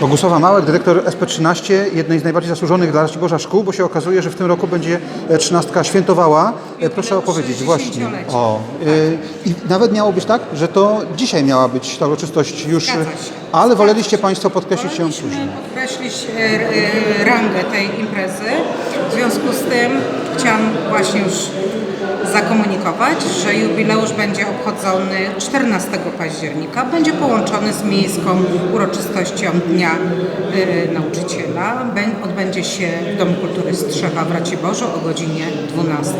Bogusława Małek, dyrektor SP13, jednej z najbardziej zasłużonych dla Raciborza szkół, bo się okazuje, że w tym roku będzie e, trzynastka świętowała. E, Proszę opowiedzieć, właśnie. 60-lecie. O, y, I nawet miało być tak, że to dzisiaj miała być ta uroczystość już, e, ale woleliście Państwo podkreślić ją później. podkreślić e, e, rangę tej imprezy. W związku z tym chciałam właśnie już zakomunikować, że jubileusz będzie obchodzony 14 października. Będzie połączony z miejską uroczystością Dnia e, Nauczyciela. Bę- Odbędzie się w Domu Kultury Strzecha w Raciborzu o godzinie 12.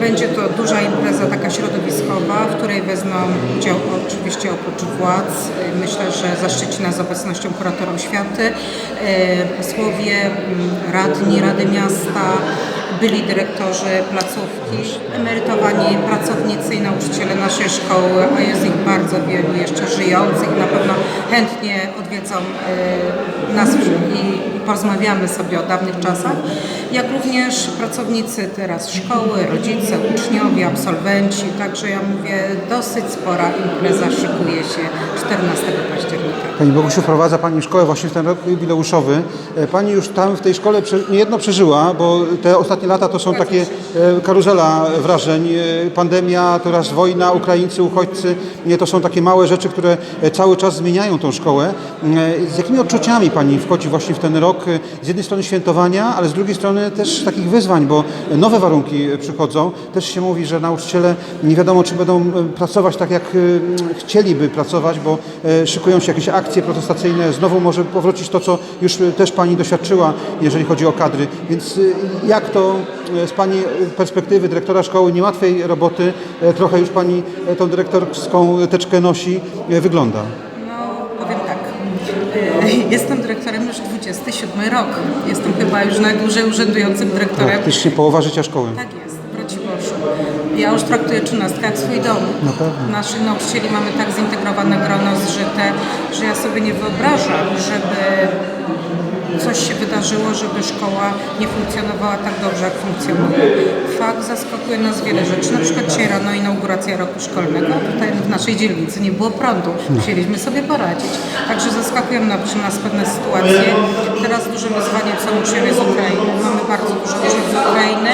Będzie to duża impreza taka środowiskowa, w której wezmą udział oczywiście oprócz władz. Myślę, że zaszczyci nas obecnością kuratora oświaty, y, posłowie, radni Rady Miasta, byli dyrektorzy placówki, emerytowani pracownicy i nauczyciele naszej szkoły, a jest ich bardzo wielu jeszcze żyjących. Na pewno chętnie odwiedzą y, nas i porozmawiamy sobie o dawnych czasach, jak również pracownicy teraz szkoły, rodzice, uczniowie, absolwenci. Także ja mówię, dosyć spora impreza szykuje się 14 października. Pani Bogusiu, prowadza Pani szkołę właśnie w ten rok jubileuszowy. E, Pani już tam w tej szkole niejedno przeżyła, bo te ostatnie lata to są takie e, karuzela wrażeń. E, Pandemia, teraz wojna, Ukraińcy, uchodźcy. To są takie małe rzeczy, które e, cały czas zmieniają tą szkołę. Z jakimi odczuciami Pani wchodzi właśnie w ten rok? Z jednej strony świętowania, ale z drugiej strony też takich wyzwań, bo nowe warunki przychodzą. Też się mówi, że nauczyciele nie wiadomo, czy będą pracować tak, jak chcieliby pracować, bo szykują się jakieś akcje protestacyjne. Znowu może powrócić to, co już też Pani doświadczyła, jeżeli chodzi o kadry. Więc jak to e, z Pani perspektywy dyrektora szkoły niełatwej roboty, e, trochę już Pani e, tą dyrektorską teczkę nosi, wygląda? No, powiem tak. Jestem dyrektorem już 27 rok. Jestem chyba już najdłużej urzędującym dyrektorem Praktycznie połowa życia szkoły. Tak jest, w Raciborzu. Ja już traktuję trzynastkę jak swój dom. Na pewno. Naszych nauczycieli mamy tak zintegrowane grono zżyte, że ja sobie nie wyobrażam, żeby coś się wydarzyło, żeby szkoła nie funkcjonowała tak dobrze, jak funkcjonuje. Fakt zaskakuje nas wiele rzeczy. Na przykład dzisiaj rano inauguracja roku szkolnego. Tutaj w naszej dzielnicy nie było prądu. Musieliśmy sobie poradzić. Także zaskakują nas pewne sytuacje. Teraz dużym wyzwaniem są uczniowie z Ukrainy. Mamy bardzo dużo uczniów z Ukrainy,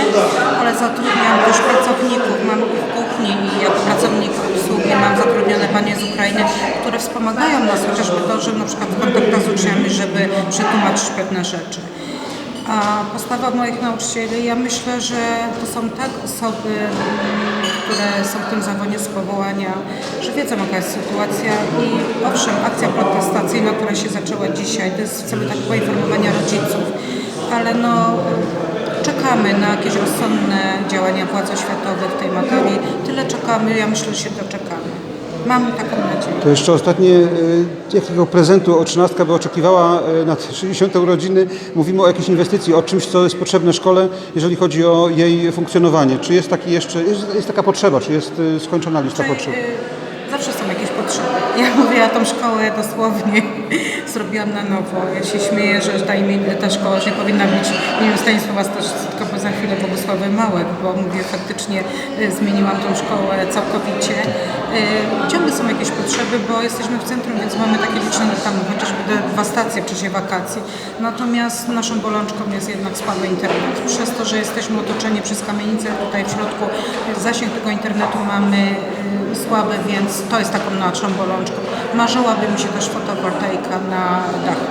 ale zatrudniam też pracowników. Mam w kuchni i jako pracownik obsługi mam zatrudnione panie z Ukrainy, które wspomagają nas chociażby to, że na przykład w kontaktach z uczniami, żeby przetłumaczyć pewne rzeczy. A postawa moich nauczycieli, ja myślę, że to są tak osoby, które są w tym zawodzie z powołania, że wiedzą jaka jest sytuacja i owszem, akcja protestacyjna, która się zaczęła dzisiaj, to jest w celu tak poinformowania rodziców, ale no czekamy na jakieś rozsądne działania władz oświatowych w tej materii. Tyle czekamy, ja myślę, że się doczekamy. Mam taką nadzieję. To jeszcze ostatnie, e, jakiego prezentu o 13 by oczekiwała e, na te 60 urodziny? Mówimy o jakiejś inwestycji, o czymś, co jest potrzebne szkole, jeżeli chodzi o jej funkcjonowanie. Czy jest taki jeszcze, jest, jest taka potrzeba, czy jest e, skończona lista potrzeb? Jakieś potrzeby. Ja mówię, ja tą szkołę dosłownie zrobiłam na nowo. Ja się śmieję, że ta, imie- ta szkoła nie powinna być imieniem Stanisława za chwilę Bogusławy Małek, bo mówię, faktycznie y, zmieniłam tą szkołę całkowicie. Ciągle są jakieś potrzeby, bo jesteśmy w centrum, więc mamy takie liczne tam chociażby dewastacje w czasie wakacji. Natomiast naszą bolączką jest jednak słaby internet. Przez to, że jesteśmy otoczeni przez kamienicę tutaj w środku, y, zasięg tego internetu mamy y, słaby, więc to jest taką naszą bolączką. Marzyłaby mi się też fotowoltaika na dachu.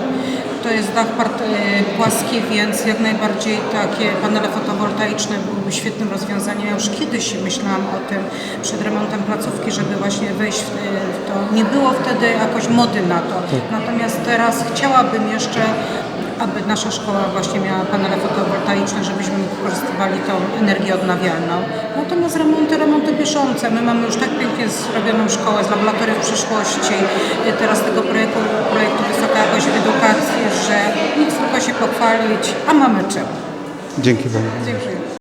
To jest dach part- y, płaski, więc jak najbardziej takie panele fotowoltaiczne byłyby świetnym rozwiązaniem. Ja już kiedyś myślałam o tym przed remontem placówki, żeby właśnie wejść w, y, w to. Nie było wtedy jakoś mody na to. Natomiast teraz chciałabym jeszcze aby nasza szkoła właśnie miała panele fotowoltaiczne, żebyśmy wykorzystywali tą energię odnawialną. Natomiast remonty, remonty bieżące. My mamy już tak pięknie zrobioną szkołę z laboratorium przyszłości, teraz tego projektu, projektu Wysoka Jakość Edukacji, że nic tylko się pochwalić, a mamy czym. Dzięki Pani. Dziękuję.